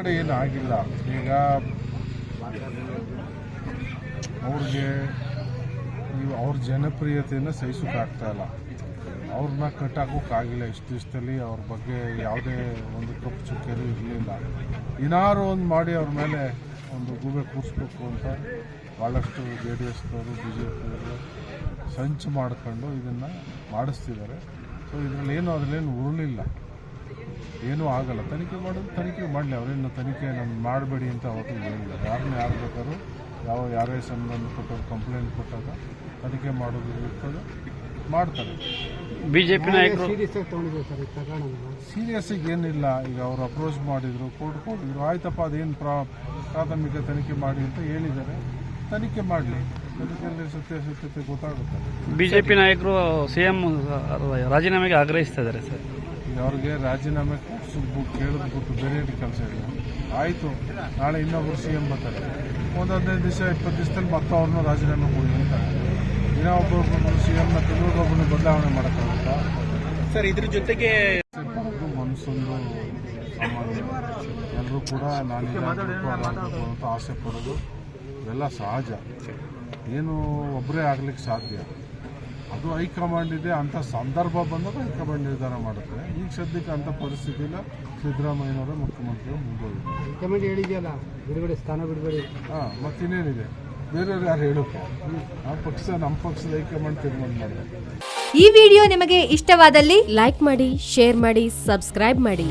ಒಳಗಡೆ ಏನು ಆಗಿಲ್ಲ. ಈಗ ಅವ್ರಿಗೆ ಅವ್ರ ಜನಪ್ರಿಯತೆಯನ್ನು ಇಲ್ಲ. ಅವ್ರನ್ನ ಕಟ್ಟಾಕೋಕ್ಕಾಗಿಲ್ಲ ಇಷ್ಟು ದಿವಸದಲ್ಲಿ ಅವ್ರ ಬಗ್ಗೆ ಯಾವುದೇ ಒಂದು ಕಪ್ಪು ಚುಕ್ಕೆಯೂ ಇರಲಿಲ್ಲ. ಏನಾರು ಒಂದು ಮಾಡಿ ಅವ್ರ ಮೇಲೆ ಒಂದು ಗೂಬೆ ಕೂರಿಸ್ಬೇಕು ಅಂತ ಭಾಳಷ್ಟು ಜೆ ಡಿ ಎಸ್ನವರು ಬಿ ಜೆ ಪಿಯವರು ಸಂಚು ಮಾಡ್ಕೊಂಡು ಇದನ್ನು ಮಾಡಿಸ್ತಿದ್ದಾರೆ. ಸೊ ಇದರಲ್ಲಿ ಏನು ಅದರಲ್ಲೇನು ಉರುಳಿಲ್ಲ. ಏನೂ ಆಗಲ್ಲ. ತನಿಖೆ ಮಾಡೋದು ತನಿಖೆ ಮಾಡಲಿ. ಅವರೇನು ತನಿಖೆ ನಾನು ಮಾಡಬೇಡಿ ಅಂತ ಅವತ್ತು ಹೇಳಿಲ್ಲ ಯಾರನ್ನ ಯಾರು ಬೇಕಾದ್ರೂ ಯಾವ ಯಾರೇ ಸಂಬಂಧಪಟ್ಟವ್ರು ಕಂಪ್ಲೇಂಟ್ ಕೊಟ್ಟಾಗ ತನಿಖೆ ಮಾಡೋದು ಇರ್ತದೆ. ಮಾಡ್ತಾರೆ. ಬಿಜೆಪಿ ಜೆ ಸೀರಿಯಸ್ ಆಗಿ ತಗೊಂಡಿದ್ದೀವಿ ಸರ್ ಈ ಪ್ರಕರಣನ ಸೀರಿಯಸ್ಸಿಗೆ ಏನಿಲ್ಲ. ಈಗ ಅವರು ಅಪ್ರೋಚ್ ಮಾಡಿದ್ರು. ಕೋರ್ಟ್ ಕೊಟ್ಟಿದ್ರು ಆಯ್ತಪ್ಪ ಅದೇನು ಪ್ರಾ ಪ್ರಾಥಮಿಕ ತನಿಖೆ ಮಾಡಿ ಅಂತ ಹೇಳಿದ್ದಾರೆ. ತನಿಖೆ ಮಾಡಲಿ. ತನಿಖೆಯಲ್ಲಿ ಸತ್ಯಾಸತ್ಯತೆ ಗೊತ್ತಾಗುತ್ತೆ. ಬಿಜೆಪಿ ನಾಯಕರು ಸಿಎಂ ರಾಜೀನಾಮೆಗೆ ಆಗ್ರಹಿಸ್ತಾ ಇದ್ದಾರೆ ಸರ್. ಈಗ ಅವ್ರಿಗೆ ರಾಜೀನಾಮೆ ಕೊಡ್ಸು ಕೇಳಿದ್ಬಿಟ್ಟು ಬೇರೆ ಕೆಲಸ ಇಲ್ಲ. ಆಯಿತು ನಾಳೆ ಇನ್ನೊಬ್ರು ಸಿ ಎಂ ಬರ್ತಾರೆ. ಒಂದು ಹದಿನೈದು ದಿವಸ ಇಪ್ಪತ್ತು ದಿವಸದಲ್ಲಿ ಮತ್ತೆ ಅವ್ರನ್ನೂ ರಾಜೀನಾಮೆ ಕೊಡಿ ಅಂತ. ಇನ್ನೂ ಸಿ ಸಿ ಎಮ್ನ ಕೆಲವೊಬ್ಬರನ್ನ ಬದಲಾವಣೆ ಮಾಡೋಕ್ಕಾಗುತ್ತಾ? ಸರ್ ಇದ್ರ ಜೊತೆಗೆ ಮನಸ್ಸೊಂದು ಸಾಮಾನ್ಯ ಎಲ್ಲರೂ ಕೂಡ ನಾನು ಆಸೆ ಪಡೋದು. ಇವೆಲ್ಲ ಸಹಜ. ಏನು ಒಬ್ಬರೇ ಆಗ್ಲಿಕ್ಕೆ ಸಾಧ್ಯ. ಅದು ಹೈಕಮಾಂಡ್ ಇದೆ ಅಂಥ ಸಂದರ್ಭ ಬಂದಾಗ ಹೈಕಮಾಂಡ್ ನಿರ್ಧಾರ ಮಾಡುತ್ತೆ. ಈಗ ಸದ್ಯಕ್ಕೆ ಅಂತ ಪರಿಸ್ಥಿತಿ ಇಲ್ಲ. ಸಿದ್ದರಾಮಯ್ಯನವರ ಮುಖ್ಯಮಂತ್ರಿ ಮುಂದುವರಿದ್ದಾರೆ ಕಮಿಟಿ ಹೇಳಿದೆಯಲ್ಲ ಬಿಡುಗಡೆ ಸ್ಥಾನ ಬಿಡುಗಡೆ. ಹಾಂ ಮತ್ತಿನ್ನೇನಿದೆ? ಬೇರೆಯವ್ರು ಯಾರು ಹೇಳೋಕ್ಕೆ ಆ ಪಕ್ಷ ನಮ್ಮ ಪಕ್ಷದ ಹೈಕಮಾಂಡ್ ತೀರ್ಮಾನ ಮಾಡಿದೆ. ಈ ವಿಡಿಯೋ ನಿಮಗೆ ಇಷ್ಟವಾದಲ್ಲಿ ಲೈಕ್ ಮಾಡಿ ಶೇರ್ ಮಾಡಿ ಸಬ್ಸ್ಕ್ರೈಬ್ ಮಾಡಿ.